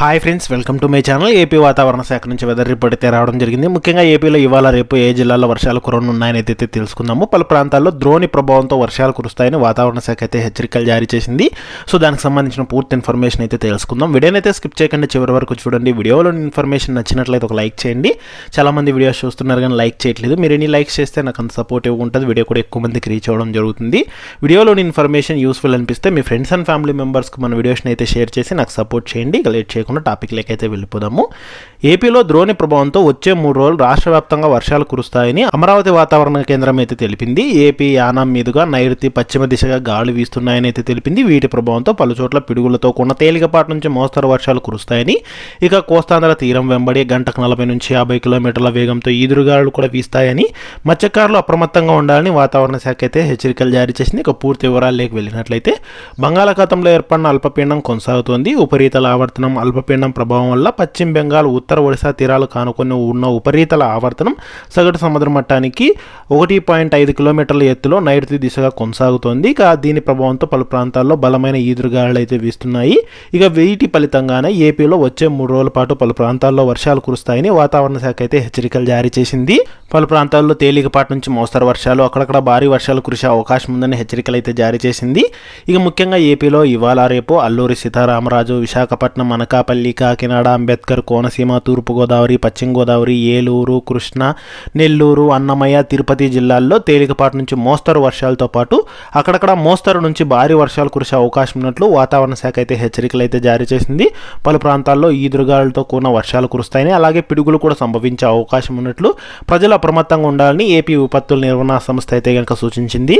Hi friends welcome to my channel. AP వాతావరణ శాఖ నుంచి వెదర్ రిపోర్ట్ అయితే రావడం జరిగింది. ముఖ్యంగా ఏపీలో ఇవాళ రేపు ఏ జిల్లాలో వర్షాలు కురనున్నాయని అయితే తెలుసుకుందాము. పలు ప్రాంతాల్లో ద్రోణి ప్రభావంతో వర్షాలు కురుస్తాయని వాతావరణ శాఖ అయితే హెచ్చరికలు జారీ చేసింది. సో దానికి సంబంధించిన పూర్తి ఇన్ఫర్మేషన్ అయితే తెలుసుకుందాం. వీడియోనైతే స్కిప్ చేయకుండా చివరి వరకు చూడండి. వీడియోలో ఇన్ఫర్మేషన్ నచ్చినట్లయితే ఒక లైక్ చేయండి. చాలా మంది వీడియోస్ చూస్తున్నారు కానీ లైక్ చేయట్లేదు. మీరు ఎన్ని లైక్స్ చేస్తే నాకు అంత సపోర్టివ్ ఉంటుంది. వీడియో కూడా ఎక్కువ మందికి రీచ్ అవ్వడం జరుగుతుంది. వీడియోలోని ఇన్ఫర్మేషన్ యూస్ఫుల్ అనిపిస్తే మీ ఫ్రెండ్స్ అండ్ ఫ్యామిలీ మెంబర్స్కి మన వీడియోస్ని అయితే షేర్ చేసి నాకు సపోర్ట్ చేయండి. ఇక చేయండి చేయకుండా టాపిక్ అయితే వెళ్ళిపోదాము. ఏపీలో ద్రోణి ప్రభావంతో వచ్చే మూడు రోజులు రాష్ట్ర వ్యాప్తంగా వర్షాలు కురుస్తాయని అమరావతి వాతావరణ కేంద్రం అయితే తెలిపింది. ఏపీ యానం మీదుగా నైరుతి పశ్చిమ దిశగా గాలి వీస్తున్నాయని అయితే తెలిపింది. వీటి ప్రభావంతో పలు చోట్ల పిడుగులతో కూడిన తేలికపాటి నుంచి మోస్తరు వర్షాలు కురుస్తాయని. ఇక కోస్తాంధ్ర తీరం వెంబడి గంటకు నలభై నుంచి యాభై కిలోమీటర్ల వేగంతో ఈదురుగాలు కూడా వీస్తాయని మత్స్యకారులు అప్రమత్తంగా ఉండాలని వాతావరణ శాఖ అయితే హెచ్చరికలు జారీ చేసింది. ఇక పూర్తి వివరాల్లోకి వెళ్ళినట్లయితే బంగాళాఖాతంలో ఏర్పడిన అల్పపీడనం కొనసాగుతోంది. ఉపరితల ఆవర్తనం అల్పపీడనం ప్రభావం వల్ల పశ్చిమ బెంగాల్ ఉత్తర ఒడిశా తీరాలు కానుకొని ఉన్న ఉపరితల ఆవర్తనం సగటు సముద్ర మట్టానికి ఒకటి పాయింట్ ఐదు కిలోమీటర్ల ఎత్తులో నైరుతి దిశగా కొనసాగుతోంది. ఇక దీని ప్రభావంతో పలు ప్రాంతాల్లో బలమైన ఈదురుగాలు అయితే వీస్తున్నాయి. ఇక వీటి ఫలితంగానే ఏపీలో వచ్చే మూడు రోజుల పాటు పలు ప్రాంతాల్లో వర్షాలు కురుస్తాయని వాతావరణ శాఖ అయితే హెచ్చరికలు జారీ చేసింది. పలు ప్రాంతాల్లో తేలికపాటి నుంచి మోస్తరు వర్షాలు అక్కడక్కడ భారీ వర్షాలు కురిసే అవకాశం ఉందని హెచ్చరికలు అయితే జారీ చేసింది. ఇక ముఖ్యంగా ఏపీలో ఇవాళ రేపు అల్లూరి సీతారామరాజు విశాఖపట్నం అనకాపల్లి కాకినాడ అంబేద్కర్ కోనసీమ తూర్పుగోదావరి పశ్చిమ గోదావరి ఏలూరు కృష్ణ నెల్లూరు అన్నమయ్య తిరుపతి జిల్లాల్లో తేలికపాటి నుంచి మోస్తరు వర్షాలతో పాటు అక్కడక్కడ మోస్తరు నుంచి భారీ వర్షాలు కురిసే అవకాశం ఉన్నట్లు వాతావరణ శాఖ అయితే హెచ్చరికలు అయితే జారీ చేసింది. పలు ప్రాంతాల్లో ఈదురుగాలతో కూడిన వర్షాలు కురుస్తాయని అలాగే పిడుగులు కూడా సంభవించే అవకాశం ఉన్నట్లు ప్రజలు అప్రమత్తంగా ఉండాలని ఏపీ విపత్తుల నిర్వహణ సంస్థ అయితే కనుక సూచించింది.